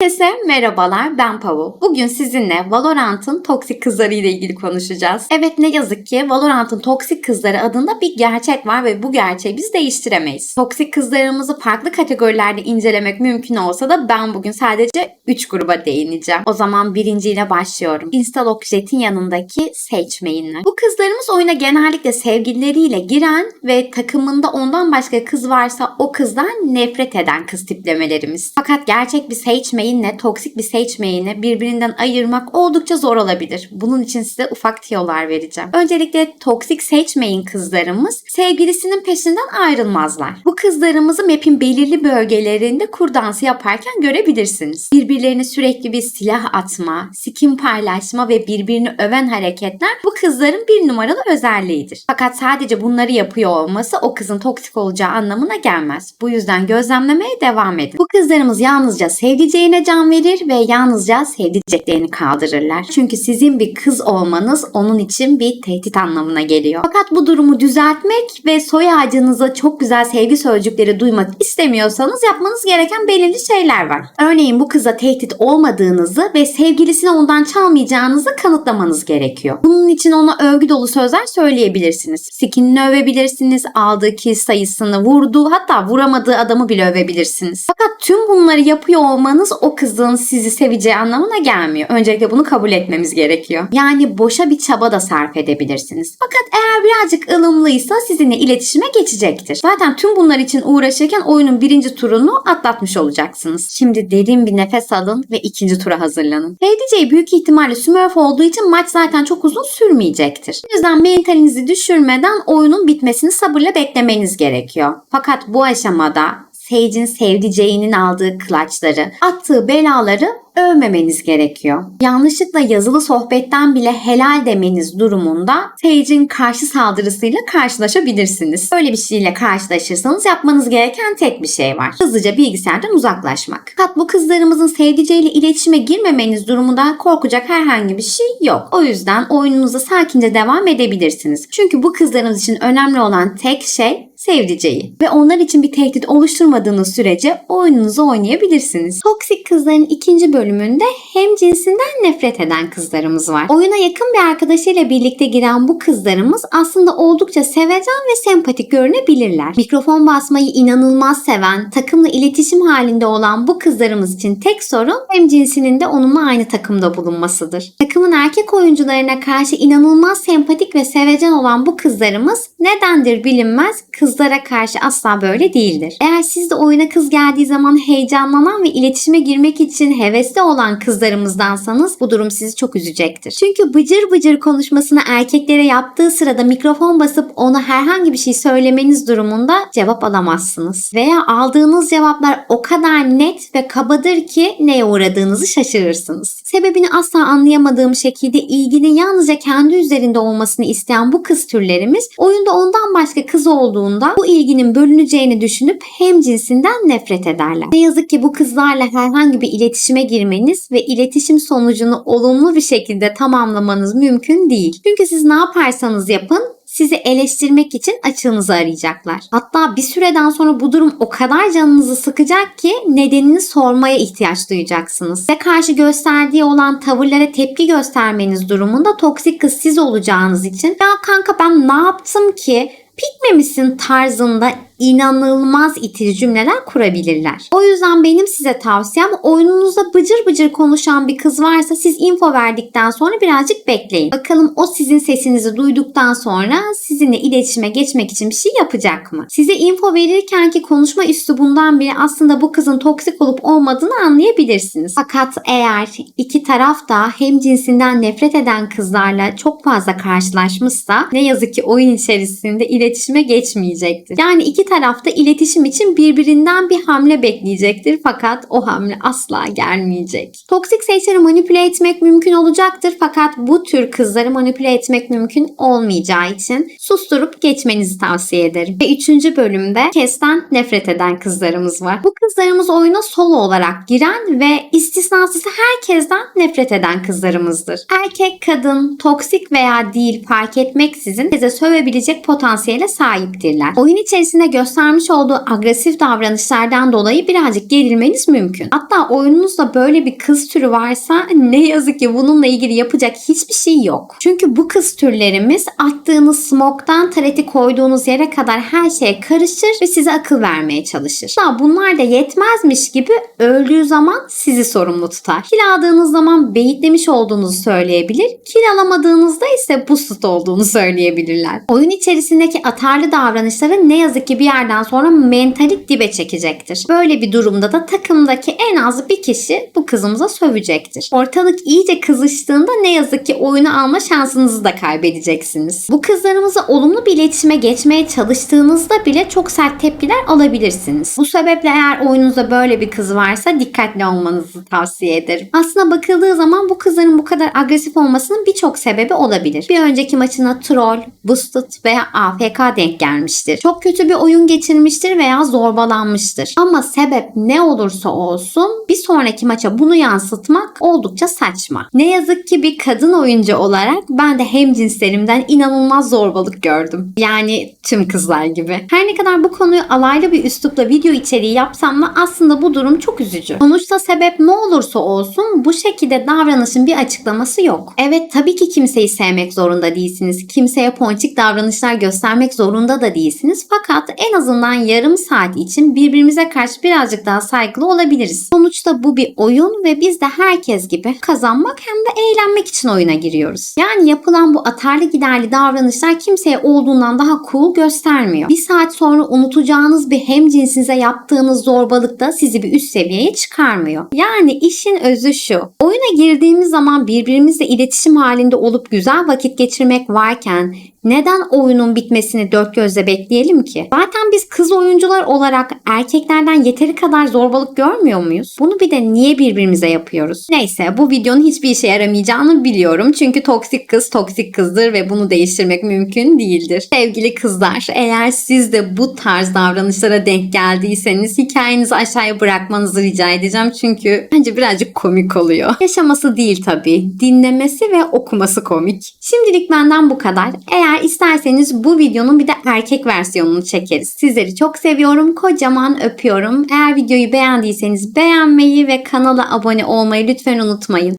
Herkese merhabalar ben Pavu. Bugün sizinle Valorant'ın toksik kızları ile ilgili konuşacağız. Evet ne yazık ki Valorant'ın toksik kızları adında bir gerçek var ve bu gerçeği biz değiştiremeyiz. Toksik kızlarımızı farklı kategorilerde incelemek mümkün olsa da ben bugün sadece 3 gruba değineceğim. O zaman birinciyle başlıyorum. Instalok Jet'in yanındaki seçmeyinler. Bu kızlarımız oyuna genellikle sevgilileriyle giren ve takımında ondan başka kız varsa o kızdan nefret eden kız tiplemelerimiz. Fakat gerçek bir seçmeyinle toksik bir seçmeyini birbirinden ayırmak oldukça zor olabilir. Bunun için size ufak tiyolar vereceğim. Öncelikle toksik seçmeyin kızlarımız sevgilisinin peşinden ayrılmazlar. Bu kızlarımızı map'in belirli bölgelerinde kur dansı yaparken görebilirsiniz. Birbirlerine sürekli bir silah atma, skin paylaşma ve birbirini öven hareketler bu kızların bir numaralı özelliğidir. Fakat sadece bunları yapıyor olması o kızın toksik olacağı anlamına gelmez. Bu yüzden gözlemlemeye devam edin. Bu kızlarımız yalnızca sevdiceğine can verir ve yalnızca sevdiceklerini kaldırırlar. Çünkü sizin bir kız olmanız onun için bir tehdit anlamına geliyor. Fakat bu durumu düzeltmek ve soy ağacınıza çok güzel sevgi sözcükleri duymak istemiyorsanız yapmanız gereken belirli şeyler var. Örneğin bu kıza tehdit olmadığınızı ve sevgilisini ondan çalmayacağınızı kanıtlamanız gerekiyor. Bunun için ona övgü dolu sözler söyleyebilirsiniz. Skinini övebilirsiniz, aldığı kill sayısını, vurduğu hatta vuramadığı adamı bile övebilirsiniz. Fakat tüm bunları yapıyor olmanız kızın sizi seveceği anlamına gelmiyor. Öncelikle bunu kabul etmemiz gerekiyor. Yani boşa bir çaba da sarf edebilirsiniz. Fakat eğer birazcık ılımlıysa sizinle iletişime geçecektir. Zaten tüm bunlar için uğraşırken oyunun birinci turunu atlatmış olacaksınız. Şimdi derin bir nefes alın ve ikinci tura hazırlanın. HDC büyük ihtimalle Smurf olduğu için maç zaten çok uzun sürmeyecektir. O yüzden mentalinizi düşürmeden oyunun bitmesini sabırla beklemeniz gerekiyor. Fakat bu aşamada Sage'in sevdiceğinin aldığı klaçları, attığı belaları övmemeniz gerekiyor. Yanlışlıkla yazılı sohbetten bile helal demeniz durumunda Sage'in karşı saldırısıyla karşılaşabilirsiniz. Böyle bir şeyle karşılaşırsanız yapmanız gereken tek bir şey var. Hızlıca bilgisayardan uzaklaşmak. Fakat bu kızlarımızın sevdiceğiyle iletişime girmemeniz durumunda korkacak herhangi bir şey yok. O yüzden oyununuza sakince devam edebilirsiniz. Çünkü bu kızlarımız için önemli olan tek şey sevdiceği. Ve onlar için bir tehdit oluşturmadığınız sürece oyununuzu oynayabilirsiniz. Toksik kızların ikinci bölümünde hem cinsinden nefret eden kızlarımız var. Oyuna yakın bir arkadaşıyla birlikte giren bu kızlarımız aslında oldukça sevecen ve sempatik görünebilirler. Mikrofon basmayı inanılmaz seven, takımla iletişim halinde olan bu kızlarımız için tek sorun hem cinsinin de onunla aynı takımda bulunmasıdır. Takımın erkek oyuncularına karşı inanılmaz sempatik ve sevecen olan bu kızlarımız nedendir bilinmez kızlara karşı asla böyle değildir. Eğer siz de oyuna kız geldiği zaman heyecanlanan ve iletişime girmek için hevesli olan kızlarımızdansanız bu durum sizi çok üzecektir. Çünkü bıcır bıcır konuşmasını erkeklere yaptığı sırada mikrofon basıp ona herhangi bir şey söylemeniz durumunda cevap alamazsınız. Veya aldığınız cevaplar o kadar net ve kabadır ki neye uğradığınızı şaşırırsınız. Sebebini asla anlayamadığım şekilde ilginin yalnızca kendi üzerinde olmasını isteyen bu kız türlerimiz oyunda ondan başka kız olduğunda bu ilginin bölüneceğini düşünüp hem cinsinden nefret ederler. Ne yazık ki bu kızlarla herhangi bir iletişime girmeniz ve iletişim sonucunu olumlu bir şekilde tamamlamanız mümkün değil. Çünkü siz ne yaparsanız yapın sizi eleştirmek için açığınızı arayacaklar. Hatta bir süreden sonra bu durum o kadar canınızı sıkacak ki nedenini sormaya ihtiyaç duyacaksınız. Size karşı gösterdiği olan tavırlara tepki göstermeniz durumunda toksik kız siz olacağınız için ya kanka ben ne yaptım ki pikmemişsin tarzında inanılmaz itici cümleler kurabilirler. O yüzden benim size tavsiyem oyununuzda bıcır bıcır konuşan bir kız varsa siz info verdikten sonra birazcık bekleyin. Bakalım o sizin sesinizi duyduktan sonra sizinle iletişime geçmek için bir şey yapacak mı? Size info verirken ki konuşma üslubundan bile aslında bu kızın toksik olup olmadığını anlayabilirsiniz. Fakat eğer iki taraf da hem cinsinden nefret eden kızlarla çok fazla karşılaşmışsa ne yazık ki oyun içerisinde iletişime geçmeyecektir. Yani iki tarafta iletişim için birbirinden bir hamle bekleyecektir fakat o hamle asla gelmeyecek. Toksik seçleri manipüle etmek mümkün olacaktır fakat bu tür kızları manipüle etmek mümkün olmayacağı için susturup geçmenizi tavsiye ederim. Ve üçüncü bölümde kesten nefret eden kızlarımız var. Bu kızlarımız oyuna solo olarak giren ve istisnasız herkesten nefret eden kızlarımızdır. Erkek, kadın, toksik veya değil fark etmeksizin size sövebilecek potansiyel potansiyele sahiptirler. Oyun içerisinde göstermiş olduğu agresif davranışlardan dolayı birazcık gerilmeniz mümkün. Hatta oyununuzda böyle bir kız türü varsa ne yazık ki bununla ilgili yapacak hiçbir şey yok. Çünkü bu kız türlerimiz attığınız smoktan tareti koyduğunuz yere kadar her şeye karışır ve size akıl vermeye çalışır. Hatta bunlar da yetmezmiş gibi öldüğü zaman sizi sorumlu tutar. Kiraladığınız zaman beyitlemiş olduğunuzu söyleyebilir. Kiralamadığınızda ise boosted olduğunu söyleyebilirler. Oyun içerisindeki atarlı davranışları ne yazık ki bir yerden sonra mentali dibe çekecektir. Böyle bir durumda da takımdaki en az bir kişi bu kızımıza sövecektir. Ortalık iyice kızıştığında ne yazık ki oyunu alma şansınızı da kaybedeceksiniz. Bu kızlarımızla olumlu bir iletişime geçmeye çalıştığınızda bile çok sert tepkiler alabilirsiniz. Bu sebeple eğer oyununuzda böyle bir kız varsa dikkatli olmanızı tavsiye ederim. Aslına bakıldığı zaman bu kızların bu kadar agresif olmasının birçok sebebi olabilir. Bir önceki maçına troll, boosted veya AFK denk gelmiştir. Çok kötü bir oyun geçirmiştir veya zorbalanmıştır. Ama sebep ne olursa olsun bir sonraki maça bunu yansıtmak oldukça saçma. Ne yazık ki bir kadın oyuncu olarak ben de hem cinslerimden inanılmaz zorbalık gördüm. Yani tüm kızlar gibi. Her ne kadar bu konuyu alaylı bir üslupla video içeriği yapsam da aslında bu durum çok üzücü. Sonuçta sebep ne olursa olsun bu şekilde davranışın bir açıklaması yok. Evet tabii ki kimseyi sevmek zorunda değilsiniz. Kimseye ponçik davranışlar göstermek zorunda da değilsiniz. Fakat en azından yarım saat için birbirimize karşı birazcık daha saygılı olabiliriz. Sonuçta bu bir oyun ve biz de herkes gibi kazanmak hem de eğlenmek için oyuna giriyoruz. Yani yapılan bu atarlı giderli davranışlar kimseye olduğundan daha cool göstermiyor. Bir saat sonra unutacağınız bir hemcinsinize yaptığınız zorbalık da sizi bir üst seviyeye çıkarmıyor. Yani işin özü şu. Oyuna girdiğimiz zaman birbirimizle iletişim halinde olup güzel vakit geçirmek varken neden oyunun bitmesini dört gözle bekleyelim ki? Zaten biz kız oyuncular olarak erkeklerden yeteri kadar zorbalık görmüyor muyuz? Bunu bir de niye birbirimize yapıyoruz? Neyse bu videonun hiçbir işe yaramayacağını biliyorum. Çünkü toksik kız toksik kızdır ve bunu değiştirmek mümkün değildir. Sevgili kızlar eğer siz de bu tarz davranışlara denk geldiyseniz hikayenizi aşağıya bırakmanızı rica edeceğim. Çünkü bence birazcık komik oluyor. Yaşaması değil tabii. Dinlemesi ve okuması komik. Şimdilik benden bu kadar. Eğer isterseniz bu videonun bir de erkek versiyonunu Sizleri çok seviyorum. Kocaman öpüyorum. Eğer videoyu beğendiyseniz beğenmeyi ve kanala abone olmayı lütfen unutmayın.